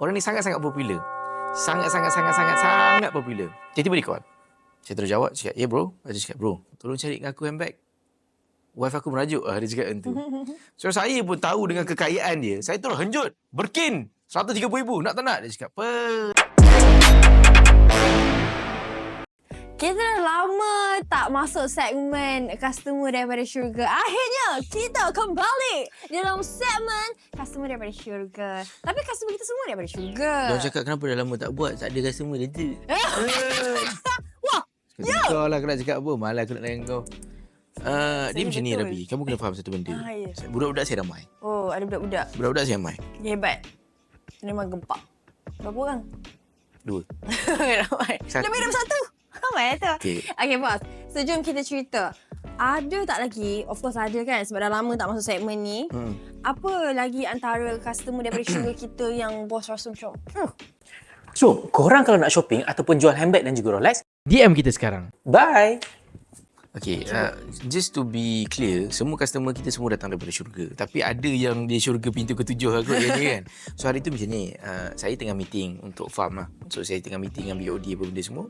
Orang ni sangat-sangat popular. Sangat-sangat-sangat-sangat-sangat popular. Tiba-tiba dia call. Saya terus jawab, cakap, ya bro. Dia cakap, bro, tolong cari dengan aku handbag. Wife aku merajuk lah, dia cakap macam tu. So saya pun tahu dengan kekayaan dia. Saya terus henjut. Berkin. RM130,000. Nak tak nak? Dia cakap, apa? Kita dah lama tak masuk segmen customer daripada syurga. Akhirnya kita kembali dalam segmen customer daripada syurga. Tapi customer kita semua daripada syurga. Dia cakap, kenapa dah lama tak buat? Tak ada customer dia tu. Wah, Ya. Kau lah aku nak cakap apa? Malah aku nak layan kau. Uh, dia macam ni. Rabi. Kamu kena faham satu benda. Ah, ya. Budak-budak saya ramai. Oh, ada budak-budak. Budak-budak saya ramai. Dia hebat. Memang gempak. Berapa orang? Dua. Ramai. Satu. Lebih daripada satu. Ramai tu. Okey. Okay, bos. So, jom kita cerita. Ada tak lagi? Of course ada kan sebab dah lama tak masuk segmen ni. Hmm. Apa lagi antara customer daripada syurga kita yang bos rasa macam huh, So, korang kalau nak shopping ataupun jual handbag dan juga Rolex, DM kita sekarang. bye! Okay, uh, just to be clear, semua customer kita semua datang daripada syurga. Tapi ada yang dia syurga pintu ketujuh aku dia ni kan. So hari tu macam ni, uh, saya tengah meeting untuk farm lah. So saya tengah meeting dengan BOD apa benda semua.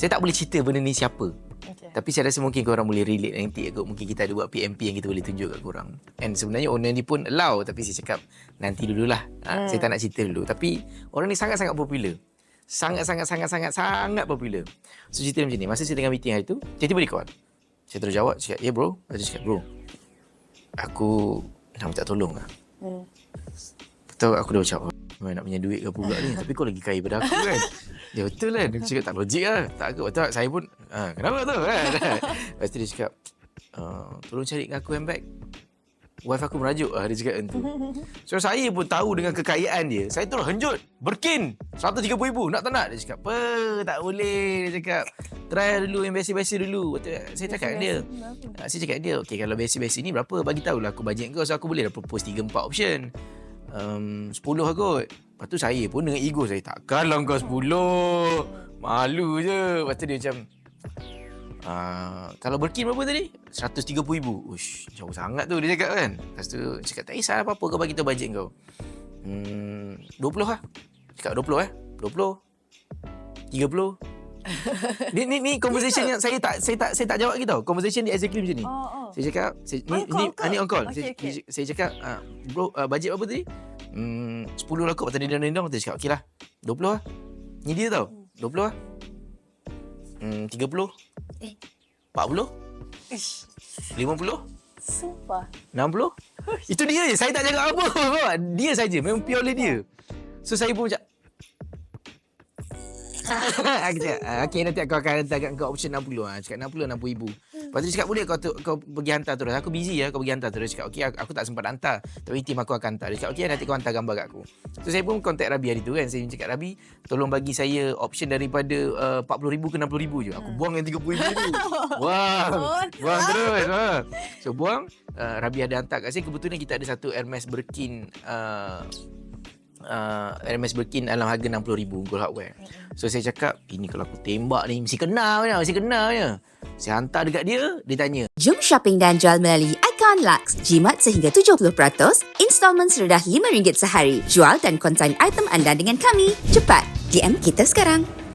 Saya tak boleh cerita benda ni siapa. Okay. Tapi saya rasa mungkin korang boleh relate nanti kot. Mungkin kita ada buat PMP yang kita boleh tunjuk kat korang. And sebenarnya owner ni pun allow tapi saya cakap nanti dululah. Ha, Saya tak nak cerita dulu. Tapi orang ni sangat-sangat popular. Sangat-sangat-sangat-sangat-sangat popular. So cerita dia macam ni. Masa saya tengah meeting hari tu, tiba-tiba dia call. Saya terus jawab, cakap, ya bro. Dia cakap, bro. Aku nak minta tolong lah. Hmm. Betul aku dah ucap, oh, memang nak punya duit ke pula ni. Tapi kau lagi kaya daripada aku kan. Ya betul kan. Dia cakap tak logik lah. Tak aku betul. Saya pun, ha, kenapa tu kan. Lepas tu dia cakap, uh, tolong cari aku handbag. Wife aku merajuk lah. Dia cakap tu. So saya pun tahu dengan kekayaan dia. Saya terus henjut. Berkin. RM130,000. Nak tak nak? Dia cakap, apa? Tak boleh. Dia cakap, try dulu yang biasa-biasa dulu. Saya cakap dengan dia. Ah, Saya cakap dengan dia, okay kalau basic-basic ni berapa? Bagi tahulah aku bajet kau. So aku boleh dah propose 3-4 option. Um, 10 lah kot. Lepas tu saya pun dengan ego saya, takkanlah kau 10. Malu je. Lepas tu dia macam, Uh, kalau berkin berapa tadi? RM130,000. Ush, jauh sangat tu dia cakap kan. Lepas tu cakap tak kisah apa-apa kau bagi tahu bajet kau. Hmm, 20 lah. Cakap 20 eh. 20. 30. ni ni ni conversation yang saya tak saya tak saya tak jawab lagi tau. Conversation dia exactly macam ni. Oh, oh. Saya cakap saya, ni, On call, ni, on call. ni on call. Okay, saya, okay. saya cakap uh, bro uh, bajet berapa tadi? Hmm, 10 lah kot pasal dia dendam Dia cakap okey lah. 20 lah. Ni dia tau. 20 lah. Hmm, 30. Eh. 40. Ish, 50. sumpah. 60. Itu dia je. Saya tak cakap apa. Dia saja. Memang purely dia. So saya pun macam aku cakap, ah, okay nanti aku akan hantar kat kau option 60 ah. Cakap 60 60 ribu. Lepas tu dia cakap boleh kau tu, kau pergi hantar terus. Aku busy ya kau pergi hantar terus. Dia cakap okay aku, aku tak sempat hantar. Tapi tim aku akan hantar. Dia cakap okay nanti kau hantar gambar kat aku. So saya pun contact Rabi hari tu kan. Saya cakap Rabi tolong bagi saya option daripada uh, 40 ribu ke 60 ribu je. Aku buang yang 30 ribu tu. Buang. Oh, Buang terus. Ha. So buang. Uh, Rabi ada hantar kat saya. Kebetulan kita ada satu Hermes Birkin uh, uh, Hermes Birkin dalam harga RM60,000 Gold Hardware. So saya cakap, ini kalau aku tembak ni mesti kena punya, mesti kena punya. Saya hantar dekat dia, dia tanya, Jom shopping dan jual melalui Icon Lux. Jimat sehingga 70%, installment serendah RM5 sehari. Jual dan konsign item anda dengan kami. Cepat, DM kita sekarang.